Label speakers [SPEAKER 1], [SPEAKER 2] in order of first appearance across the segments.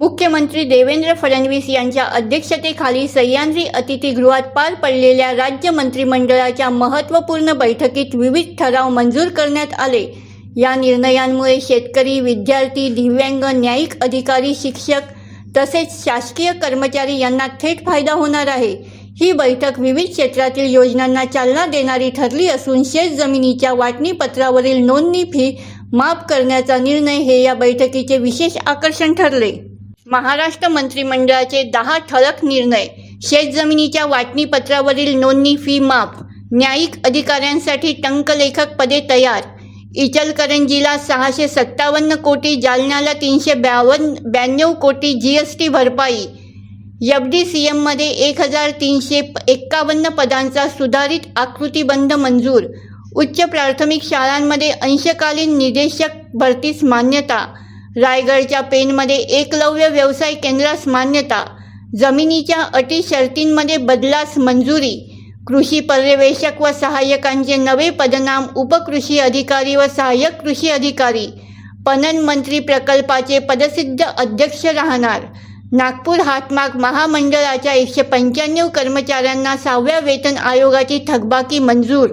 [SPEAKER 1] मुख्यमंत्री देवेंद्र फडणवीस यांच्या अध्यक्षतेखाली सह्याद्री अतिथीगृहात पार पडलेल्या राज्य मंत्रिमंडळाच्या महत्त्वपूर्ण बैठकीत विविध ठराव मंजूर करण्यात आले. या निर्णयांमुळे शेतकरी विद्यार्थी दिव्यांग न्यायिक अधिकारी शिक्षक तसेच शासकीय कर्मचारी यांना थेट फायदा होणार आहे. ही बैठक विविध क्षेत्रातील योजनांना चालना देणारी ठरली असून शेत जमिनीच्या वाटणीपत्रावरील नोंदणी फी माफ करण्याचा निर्णय हे या बैठकीचे विशेष आकर्षण ठरले. महाराष्ट्र मंत्रिमंडळाचे दहा ठळक निर्णय. शेतजमिनीच्या वाटणीपत्रावरील नोंदणी फी माफ. न्यायिक अधिकाऱ्यांसाठी टंकलेखक पदे तयार. इचलकरंजीला सहाशे सत्तावन्न कोटी जालन्याला तीनशे ब्यावन्न ब्याण्णव कोटी जी एस टी भरपाई. एफ डी सी एममध्ये एक हजार तीनशे एक्कावन्न पदांचा सुधारित आकृतीबंध मंजूर. उच्च प्राथमिक शाळांमध्ये अंशकालीन निदेशक भरतीस मान्यता. रायगडच्या पेनमध्ये एकलव्य व्यवसाय केंद्रास मान्यता जमिनीच्या अटी शर्तींमध्ये बदलास मंजुरी कृषी पर्यवेक्षक व सहाय्यकांचे नवे पदनाम उपकृषी अधिकारी व सहाय्यक कृषी अधिकारी पणन मंत्री प्रकल्पाचे पदसिद्ध अध्यक्ष राहणार. नागपूर हातमाग महामंडळाच्या एकशे पंच्याण्णव कर्मचाऱ्यांना सहाव्या वेतन आयोगाची थकबाकी मंजूर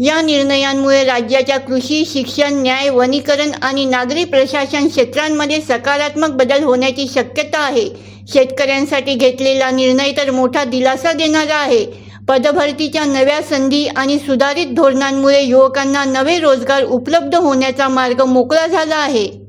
[SPEAKER 1] या निर्णयांमुळे राज्याच्या कृषी शिक्षण न्याय वनीकरण आणि नागरी प्रशासन क्षेत्रांमध्ये सकारात्मक बदल होण्याची शक्यता आहे. शेतकऱ्यांसाठी घेतलेला निर्णय तर मोठा दिलासा देणारा आहे. पदभरतीच्या नव्या संधी आणि सुधारित धोरणांमुळे युवकांना नवे रोजगार उपलब्ध होण्याचा मार्ग मोकळा झाला आहे.